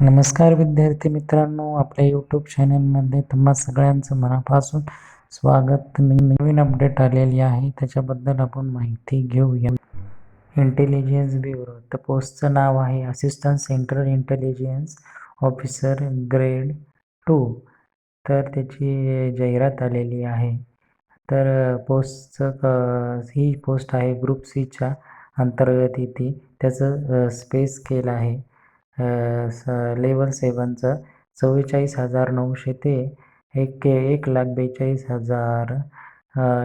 नमस्कार विद्यार्थी मित्रांनो आपल्या यूट्यूब चॅनलमध्ये तुम्हा सगळ्यांचं मनापासून स्वागत. नवीन अपडेट आलेली आहे. त्याच्याबद्दल आपण माहिती घेऊया. इंटेलिजन्स ब्युरो तर पोस्टचं नाव आहे assistant central intelligence officer grade two तर त्याची जाहिरात आलेली आहे. तर पोस्टचं क ही पोस्ट आहे ग्रुप सीच्या अंतर्गत येते त्याचं स्पेस केलं आहे. स लेवल सेवनचं चव्वेचाळीस हजार नऊशे ते एक एक लाख बेचाळीस हजार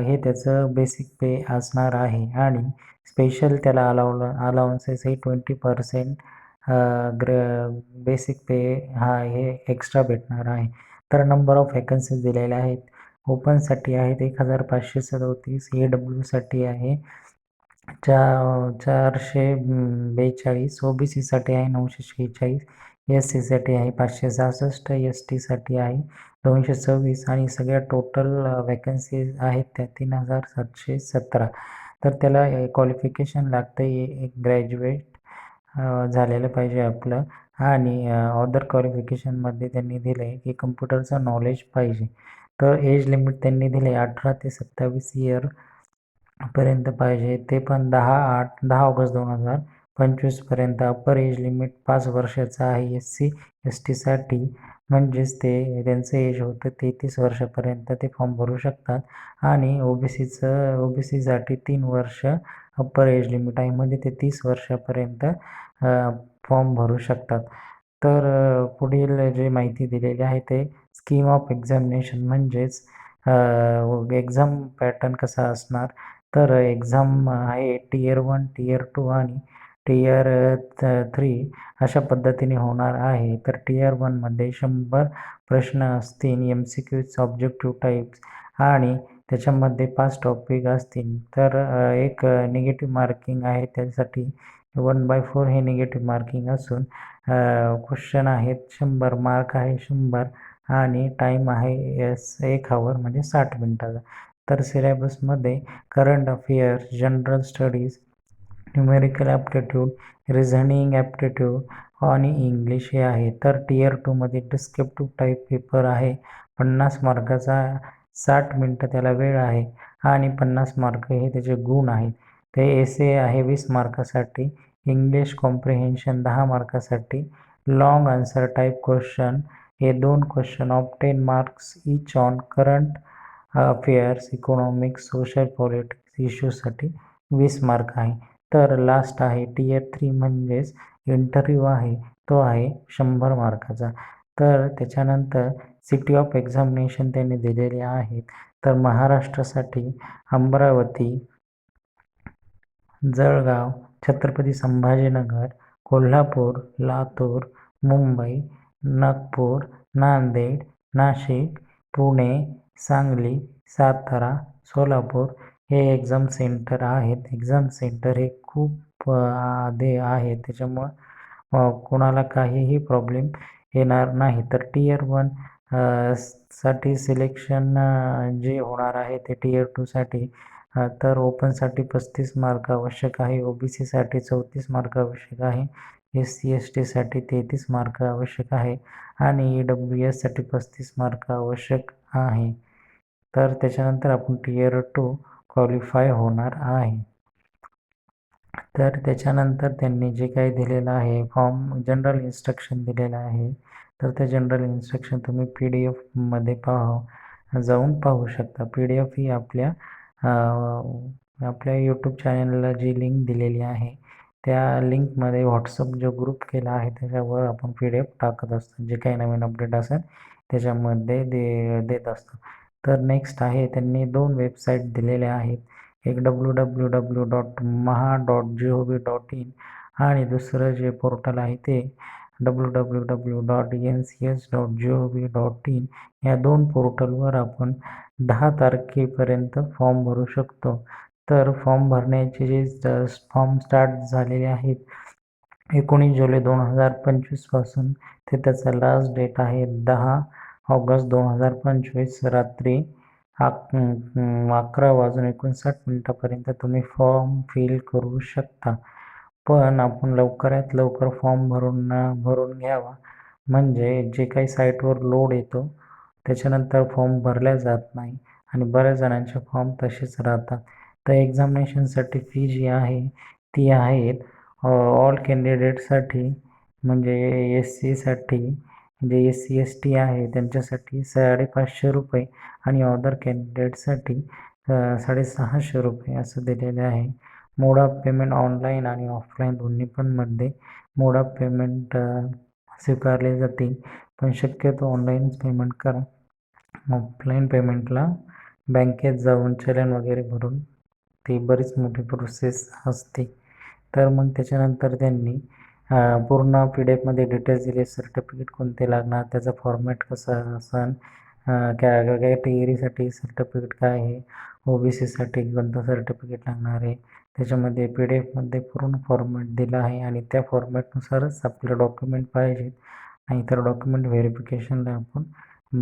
हे त्याचं बेसिक पे असणार आहे. आणि स्पेशल त्याला अलाव अलाउन्सेस हे ट्वेंटी पर्सेंट ग्र बेसिक पे हा हे एक्स्ट्रा भेटणार आहे. तर नंबर ऑफ वॅकन्सीज दिलेल्या आहेत. ओपनसाठी आहेत एक हजार पाचशे सदोतीस. ए डब्ल्यूसाठी आहे. चा चारशे बेचाळीस ओ बी सीसाठी आहे नऊशे शेहेचाळीस एस सीसाठी आहे पाचशे सहासष्ट एस टीसाठी आहे दोनशे सव्वीस आणि सगळ्या टोटल वॅकन्सी आहेत त्या तीन हजार सातशे सतरा. तर त्याला क्वालिफिकेशन लागतं एक ग्रॅज्युएट झालेलं पाहिजे आपलं. आणि अदर क्वालिफिकेशनमध्ये त्यांनी दिलं आहे की कम्प्युटरचं नॉलेज पाहिजे. तर एज लिमिट त्यांनी दिले अठरा ते सत्तावीस इयर पर्यंत पाहिजे. ते पण दहा आठ दहा ऑगस्ट दोन हजार पंचवीसपर्यंत अप्पर एज लिमिट पाच वर्षाचं आहे. एस सी एस टीसाठी म्हणजेच ते त्यांचं एज होतं तेहतीस वर्षापर्यंत ते फॉर्म भरू शकतात. आणि ओ बी सीचं ओ बी सीसाठी तीन वर्ष अप्पर एज लिमिट आहे. म्हणजे ते तीस वर्षापर्यंत फॉर्म भरू शकतात. तर पुढील जे माहिती दिलेली आहे ते स्कीम ऑफ एक्झामिनेशन म्हणजेच एक्झाम पॅटर्न कसा असणार? तर एक्झाम आहे टीयर वन टीयर टू आणि टीयर थ्री अशा पद्धतीने होणार आहे. तर टीयर वनमध्ये शंभर प्रश्न असतील M C Qs objective types आणि त्याच्यामध्ये पाच टॉपिक असतील. तर एक निगेटिव्ह मार्किंग आहे त्यासाठी. वन बाय फोर हे निगेटिव्ह मार्किंग असून क्वेश्चन आहेत शंभर मार्क आहे शंभर आणि टाईम आहे एस एक हवर म्हणजे साठ मिनटाचा. तर सिलेबसमध्ये current affairs general studies numerical aptitude reasoning aptitude आणि इंग्लिश हे आहे. तर टीयर टूमध्ये डिस्क्रिप्टिव्ह टाईप पेपर आहे. पन्नास मार्काचा साठ मिनटं त्याला वेळ आहे आणि पन्नास मार्क हे त्याचे गुण आहेत. ते एसे आहे वीस मार्कासाठी इंग्लिश कॉम्प्रिहेन्शन दहा मार्कासाठी लाँग आन्सर टाईप क्वेश्चन हे दोन question of ten marks each on current affairs economics social politics इश्यूसाठी वीस मार्क आहे. तर लास्ट आहे टीयर थ्री म्हणजेच इंटरव्ह्यू आहे तो आहे शंभर मार्काचा. तर त्याच्यानंतर सिटी ऑफ एक्झामिनेशन त्यांनी दिलेले आहेत. तर महाराष्ट्रासाठी अमरावती जळगाव छत्रपती संभाजीनगर कोल्हापूर लातूर मुंबई नागपूर नांदेड नाशिक पुणे सांगली सातारा सोलापूर हे एक्झाम सेंटर आहेत. एक्झाम सेंटर हे खूप आधे आहे त्याच्यामुळं कोणाला काहीही प्रॉब्लेम येणार नाही. तर टीयर वनसाठी सिलेक्शन जे होणार आहे ते टीयर टूसाठी तर ओपनसाठी पस्तीस मार्क आवश्यक आहे. ओ बी सीसाठी चौतीस मार्क आवश्यक आहे. एस सी एस टीसाठी तेहतीस मार्क आवश्यक आहे. आणि ई डब्ल्यू एससाठी पस्तीस मार्क आवश्यक आहे. तर त्याच्यानंतर आपण टीयर टू क्वालिफाय होणार आहे. तर त्याच्यानंतर त्यांनी जे काही दिलेलं आहे फॉर्म जनरल इन्स्ट्रक्शन दिलेलं आहे. तर ते जनरल इन्स्ट्रक्शन तुम्ही पी डी एफमध्ये पाहा जाऊन पाहू शकता. पी डी एफ ही आपल्या आपल्या यूट्यूब चॅनलला जी लिंक दिलेली आहे त्या लिंकमध्ये व्हॉट्सअप जो ग्रुप केला आहे त्याच्यावर आपण पी डी एफ टाकत असतो. जे काही नवीन अपडेट असेल त्याच्यामध्ये दे देत असतो. तर नेक्स्ट आहे त्यांनी दोन वेबसाईट दिलेल्या आहेत. एक W W W dot Maha dot G O V dot in आणि दुसरं जे पोर्टल आहे ते W W W dot N C S dot G O V dot in या दोन पोर्टलवर आपण दहा तारखेपर्यंत फॉर्म भरू शकतो. तर फॉर्म भरण्याचे जे फॉर्म स्टार्ट झालेले आहेत एकोणीस जुलै दोन हजार पंचवीसपासून ते त्याचा लास्ट डेट आहे दहा ऑगस्ट दोन हजार पंचवीस रात्री अकरा वाजून एकोणसाठ मिनटापर्यंत तुम्ही फॉर्म फिल करू शकता. पण आपण लवकरात लवकर फॉर्म भरून भरून घ्यावा. म्हणजे जे काही साईटवर लोड येतो त्याच्यानंतर फॉर्म भरल्या जात नाही. आणि बऱ्याच जणांचे फॉर्म तसेच राहतात. तर एक्झामिनेशनसाठी फी जी आहे ती आहेत ऑल कॅन्डिडेटसाठी म्हणजे एस सीसाठी जे एस सी एस टी आहे त्यांच्यासाठी साडेपाचशे रुपये आणि ऑदर कॅन्डिडेटसाठी साडेसहाशे रुपये असं दिलेले आहे. मोड ऑफ पेमेंट ऑनलाईन आणि ऑफलाईन दोन्ही पण मध्ये मोड ऑफ पेमेंट स्वीकारले जाते पण शक्यतो ऑनलाईनच पेमेंट करा. ऑफलाईन पेमेंटला बँकेत जाऊन चलन वगैरे भरून ती बरीच मोठी प्रोसेस असते. तर मग त्याच्यानंतर त्यांनी पूर्ण पी डी एफमध्ये डिटेल्स दिले. सर्टिफिकेट कोणते लागणार? त्याचा फॉर्मॅट कसा असन? काय कॅटेगरीसाठी सर्टिफिकेट काय आहे? ओ बी सीसाठी कोणतं सर्टिफिकेट लागणार आहे? त्याच्यामध्ये पी डी एफमध्ये पूर्ण फॉर्मॅट दिला आहे आणि त्या फॉर्मॅटनुसारच आपलं डॉक्युमेंट पाहिजेत आणि तर डॉक्युमेंट व्हेरिफिकेशनला आपण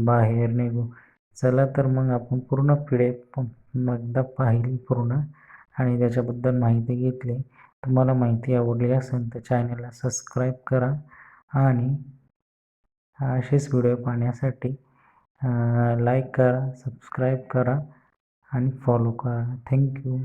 बाहेर निघू. चला तर मग आपण पूर्ण पी डी एफ एकदा पाहिली पूर्ण आणि त्याच्याबद्दल माहिती घेतली. तुम्हाला माहिती आवडली असेल तर चॅनलला सबस्क्राईब करा आणि असेच व्हिडिओ पाहण्यासाठी लाईक करा सबस्क्राईब करा आणि फॉलो करा. थँक्यू